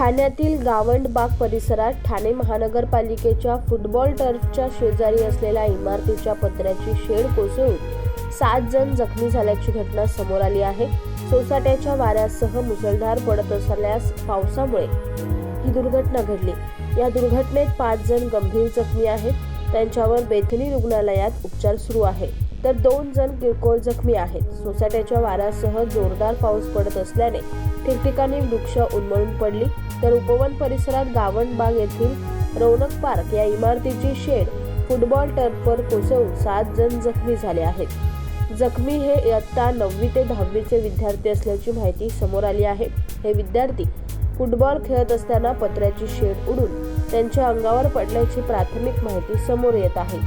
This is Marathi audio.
ठाण्यातील गावंडबाग परिसरात ठाणे महानगरपालिकेच्या फुटबॉल टर्फच्या शेजारी असलेल्या इमारतीच्या पत्र्याची शेड कोसळून सात जण जखमी झाल्याची घटना समोर आली आहे. सोसाट्याच्या वाऱ्यासह मुसळधार पडत असल्यास पावसामुळे ही दुर्घटना घडली. या दुर्घटनेत पाच जण गंभीर जखमी आहेत. त्यांच्यावर बेथनी रुग्णालयात उपचार सुरू आहे. तर दोन जण किरकोळ जखमी आहेत. सोसाट्याच्या वाऱ्यासह जोरदार पाऊस पडत असल्याने ठिकठिकाणी वृक्ष उन्मळून पडली. तर उपवन परिसरात गावणबाग येथील रौनक पार्क या इमारतीची शेड फुटबॉल टर्फवर कोसळून सात जण जखमी झाले आहेत. जखमी हे इयत्ता नववी ते दहावीचे विद्यार्थी असल्याची माहिती समोर आली आहे. हे विद्यार्थी फुटबॉल खेळत असताना पत्र्याची शेड उडून त्यांच्या अंगावर पडल्याची प्राथमिक माहिती समोर येत आहे.